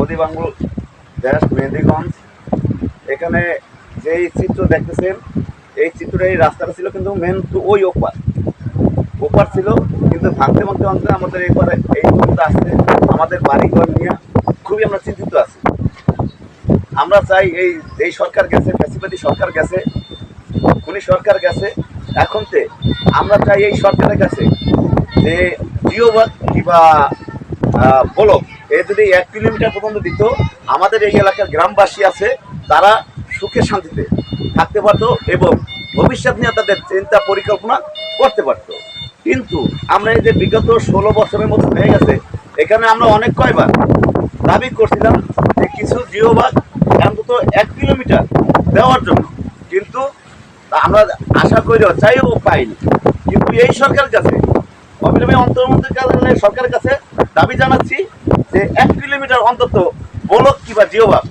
হদিবাঙ্গুল দেশ মেহেন্দিগঞ্জ এখানে যেই চিত্র দেখতেছেন এই চিত্রটা এই রাস্তাটা ছিল কিন্তু মেন তো ওই ওপার। ওপার ছিল কিন্তু ভাঙতে ভাঙতে ভাঙতে আমাদের এই পারে এই পর্যন্ত আসতে আমাদের বাড়িঘর নিয়ে। খুবই আমরা চিন্তিত আছি। আমরা চাই এই এই সরকার গেছে ফ্যাসিবাদী সরকার গেছে খুনি সরকার গেছে। এখন তে আমরা চাই এই সরকারের কাছে যে জিওবাদ কিংবা আহ, বলক। এ যদি এক কিলোমিটার পর্যন্ত দিত, আমাদের এই এলাকার গ্রামবাসী আছে, তারা সুখে শান্তিতে থাকতে পারতো এবং ভবিষ্যৎ নিয়ে তাদের চিন্তা পরিকল্পনা করতে পারতো। কিন্তু আমরা এই যে বিগত ষোলো বছরের মতো হয়ে গেছে, এখানে আমরা অনেক কয়বার দাবি করছিলাম যে কিছু জিওবাদ অন্তত এক কিলোমিটার দেওয়ার জন্য। কিন্তু আমরা আশা করি চাইও পাইনি। কিন্তু এই সরকারের কাছে অবিলম্বে অন্তর্বর্তীকালীন সরকারের কাছে দাবি জানাচ্ছি যে এক কিলোমিটার অন্তত বলক কিংবা জিওবাগ।